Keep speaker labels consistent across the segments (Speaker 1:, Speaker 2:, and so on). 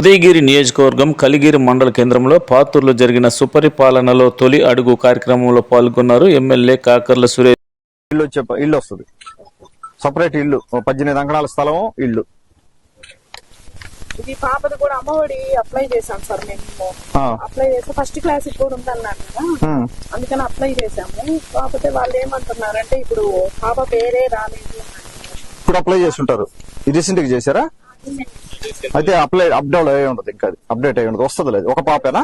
Speaker 1: ఉదయగిరి నియోజకవర్గం కలిగిరి మండల కేంద్రంలో పాతూరులో జరిగిన సుపరిపాలనలో తొలి అడుగు కార్యక్రమంలో పాల్గొన్నారు ఎమ్మెల్యే కాకర్ల సురేష్.
Speaker 2: ఇల్లు ఇల్లు వస్తుంది. సపరేట్ ఇల్లు పద్దెనిమిది అంకణాల స్థలం ఇల్లు.
Speaker 3: ఇది పాపది కూడా అమ్మఒడి అప్లై చేశాం సార్ మేము. అప్లై చేస్తే ఫస్ట్ క్లాస్ కూడా ఉందన్నారు కదా. అందుకని అప్లై కాకపోతే వాళ్ళు ఏమంటున్నారంటే ఇప్పుడు పాప పేరే రాలేదు.
Speaker 2: ఇప్పుడు అప్లై చేస్తుంటారు. రీసెంట్గా చేశారా? అయితే అప్లై అప్డేట్ అయ్యి ఉండదు ఇంకా అది. అప్డేట్ అయ్యి ఉండదు వస్తుంది లేదు. ఒక పాపేనా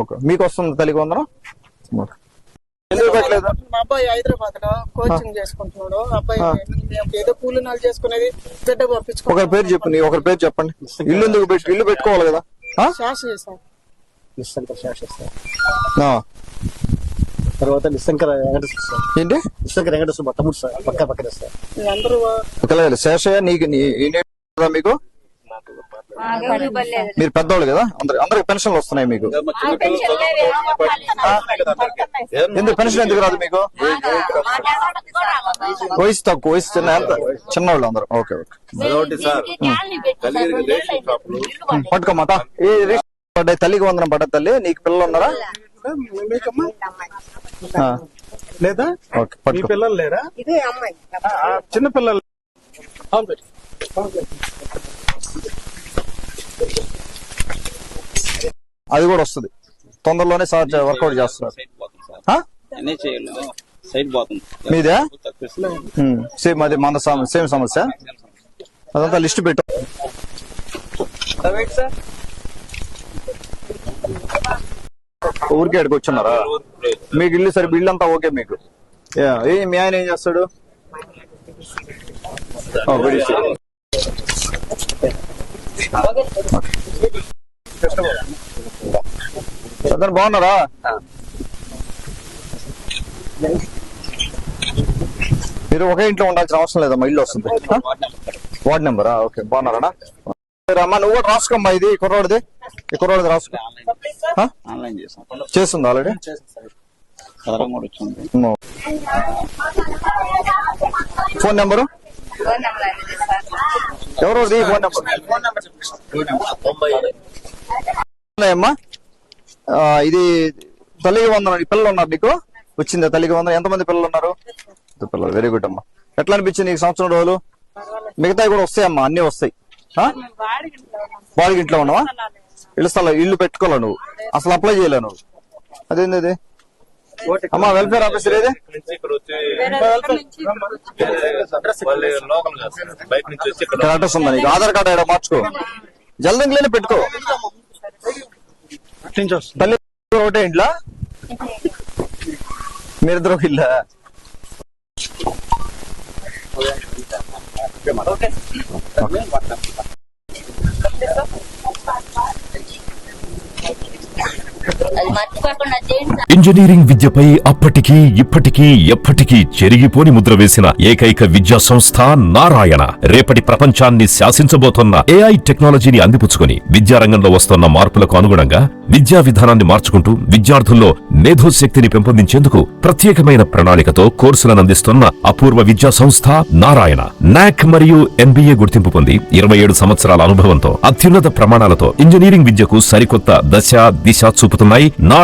Speaker 2: ఓకే. మీకు వస్తుంది తల్లి వందనం?
Speaker 3: మా అబ్బాయి హైదరాబాద్లో కోచింగ్ చేసుకుంటున్నాడు. అబ్బాయి మేము ఏదో కూలి నాలు చేసుకునేది బిడ్డ
Speaker 2: ఒకరి
Speaker 3: పంపించుకుంటాం
Speaker 2: పేరు చెప్పండి ఒకరి పేరు చెప్పండి. ఇల్లు ఎందుకు పెట్టి ఇల్లు పెట్టుకోవాలి కదా.
Speaker 4: తర్వాత నిశంకర వెంకటేశ్వర సార్.
Speaker 2: ఏంటి?
Speaker 4: నిశంకర వెంకటేశ్వర తమ్ముడు సార్. పక్క పక్కనే సార్.
Speaker 3: అందరూ
Speaker 2: శేషయ్య నీకు నీ ఈ ఉందా మీకు? మీరు పెద్దవాళ్ళు కదా? అందరి అందరికి పెన్షన్లు వస్తున్నాయి మీకు. ఎందుకు? పెన్షన్ ఎందుకు రాదు మీకు? వయసు తక్కువ వయసు చిన్న ఎంత? చిన్నవాళ్ళు అందరూ. Okay okay. పట్టుకోమాట ఏ రిక్షా పడ్డాయి? తల్లికి వందనం పడ్డ తల్లి? నీకు పిల్లలు ఉన్నారా? ఆ,
Speaker 5: లేదా? పిల్లలు లేరా?
Speaker 3: ఇదే అమ్మాయి.
Speaker 5: ఆ, చిన్న పిల్లలు.
Speaker 2: అది కూడా వస్తుంది. తొందరలోనే సార్ వర్కౌట్ చేస్తున్నారు మీదే? సేమ్ అది మన సమ- సేమ్ సమస్య. అదంతా లిస్ట్ పెట్టు. ఊరికే అడిగి వచ్చున్నారా మీకు ఇల్లు సరే ఇల్లు అంతా ఓకే మీకు? ఏ మీ ఆయన ఏం చేస్తాడు? అతను బాగున్నారా? మీరు ఒకే ఇంట్లో ఉండాల్సిన అవసరం లేదమ్మా ఇల్లు వస్తుంది? వార్డ్ నెంబరా? ఓకే బాగున్నారా అమ్మా నువ్వు కూడా రాసుకోమ్మా ఇది ఈ కుర్రోడిది. ఈ కుర్రోడిది రాసుకో. చేస్తుంది ఆల్రెడీ? Phone number? ఎవరు ఫోన్ నెంబర్ ఉన్నాయమ్మా? ఇది తల్లికి వందనం పిల్లలు ఉన్నారు నీకు? వచ్చిందా తల్లికి వందనం? ఎంతమంది పిల్లలు ఉన్నారు? పిల్లలు? వెరీ గుడ్ అమ్మా. ఎట్లా అనిపించింది నీకు సంవత్సరం రోజులు? మిగతావి కూడా వస్తాయమ్మా అన్ని వస్తాయి. బాడిగింట్లో ఇంట్లో ఉన్నావా? ఇల్లు స్థలం ఇల్లు పెట్టుకోలే నువ్వు? అసలు అప్లై చేయలే నువ్వు? అదేంది అది? అమ్మా వెల్ఫేర్ ఆఫీసర్ ఏది? ఇక్కడ అడ్రస్ ఉందా నీకు? ఆధార్ కార్డు ఏడా మార్చుకో. జల్దంగిలోనే పెట్టుకో. తల్లి ఒకటే ఇంట్లో? మీరిద్దరు ఇల్లా?
Speaker 6: అది.
Speaker 7: ఇంజనీరింగ్ విద్యపై అప్పటికీ ఇప్పటికీ ఎప్పటికీ చెరిగిపోని ముద్ర వేసిన ఏకైక విద్యా సంస్థ నారాయణ. రేపటి ప్రపంచాన్ని శాసించబోతున్న ఏఐ టెక్నాలజీని అందిపుచ్చుకుని విద్యారంగంలో వస్తున్న మార్పులకు అనుగుణంగా విద్యా విధానాన్ని మార్చుకుంటూ విద్యార్థుల్లో మేధోశక్తిని పెంపొందించేందుకు ప్రత్యేకమైన ప్రణాళికతో కోర్సులను అందిస్తున్న అపూర్వ విద్యా సంస్థ నారాయణ. నాక్ మరియు ఎన్బీఏ గుర్తింపు పొంది ఇరవై ఏడు సంవత్సరాల అనుభవంతో అత్యున్నత ప్రమాణాలతో ఇంజనీరింగ్ విద్యకు సరికొత్త దశ దిశ చూపుతున్నాయి నారాయణ.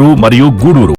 Speaker 7: నెల్లూరు మరియు గూడూరు.